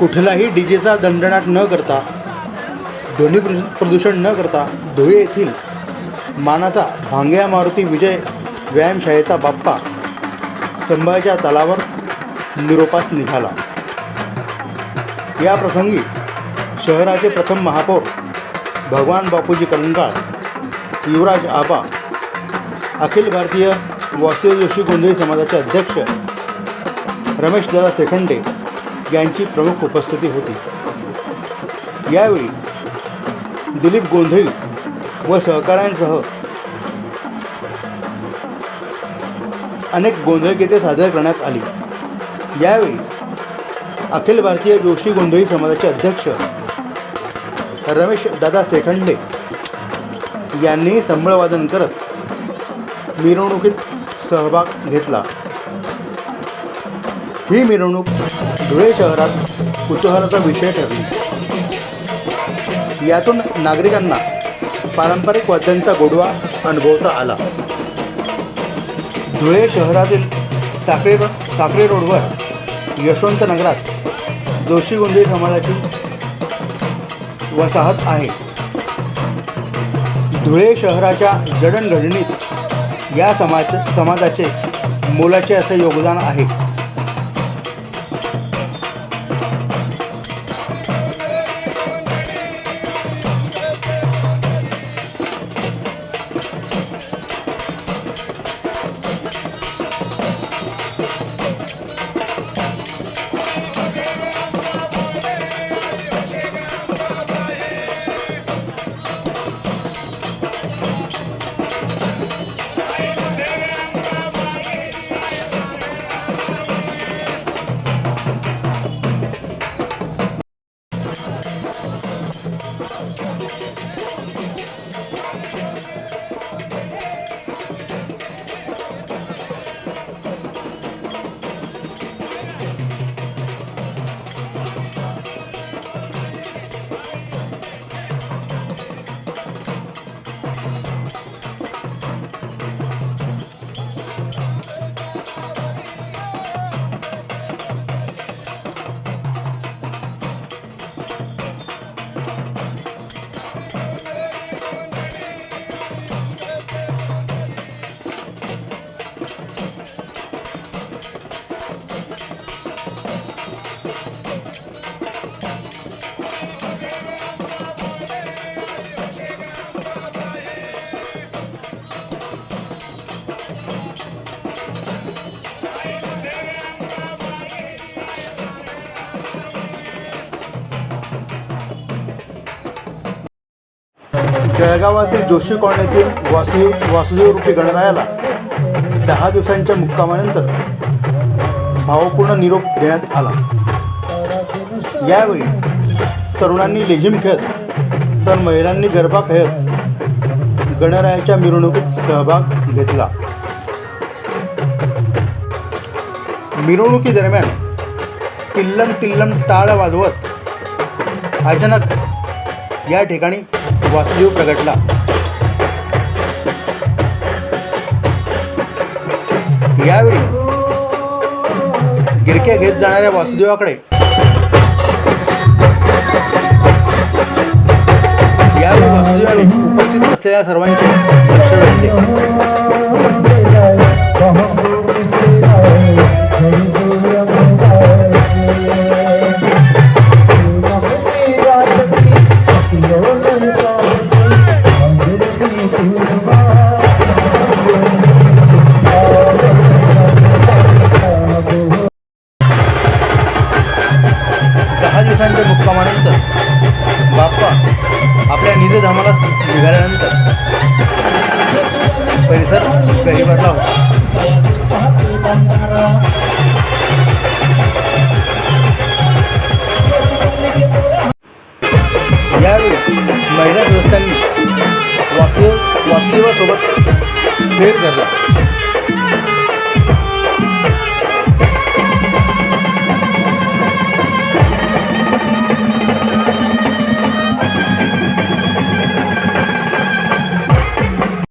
कुठलाही डीजेचा दंडनाट न करता ध्वनी प्रदू- प्रदूषण न करता धुळे येथील मानाचा भांग्या मारुती विजय व्यायामशाळेचा बाप्पा संभाजीच्या तलावर निरोपास निघाला. या प्रसंगी शहराचे प्रथम महापौर भगवान बापूजी कलंकाळ युवराज आबा अखिल भारतीय वासुदेव जोशी गोंधळी समाजाचे अध्यक्ष रमेशदादा सेखंडे यांची प्रमुख उपस्थिती होती. यावेळी दिलीप गोंधळी व सहकाऱ्यांसह अनेक गोंधळगीते सादर करण्यात आली. यावेळी अखिल भारतीय जोशी गोंधळी समाजाचे अध्यक्ष रमेश दादा सेखंडे यांनी संबळवादन करत मिरवणुकीत सहभाग घेतला. ही मिरवणूक धुळे शहरात कुतूहलाचा विषय ठरली. यातून नागरिकांना पारंपरिक वाद्यांचा गोडवा अनुभवता आला. धुळे शहरातील साखरे साखरे रोडवर यशवंत नगरात जोशी गोंधळी समाजाची वसाहत आहे. धुळे शहराच्या जडणघडणीत या समाज समाजाचे मोलाचे असे योगदान आहे. जळगावातील जोशी कॉलनीतील वासुदेव वासुदेव रूपी गणरायाला दहा दिवसांच्या मुक्कामानंतर भावपूर्ण निरोप देण्यात आला. यावेळी तरुणांनी लेझिम खेळत तर महिलांनी गरबा खेळत गणरायाच्या मिरवणुकीत सहभाग घेतला. मिरवणुकीदरम्यान टिल्लम टिल्लम टाळ वाजवत अचानक या ठिकाणी वासुदेव प्रगटला. यावेळी गिरक्या घेत जाणाऱ्या वासुदेवाकडे. यावेळी वासुदेवाने उपस्थित असलेल्या सर्वांचे दहा दिवसांच्या मुक्कामानंतर बाप्पा आपल्या निधधामाला निघाल्यानंतर परिसर गरीबरला होता. महिला फेर धरला.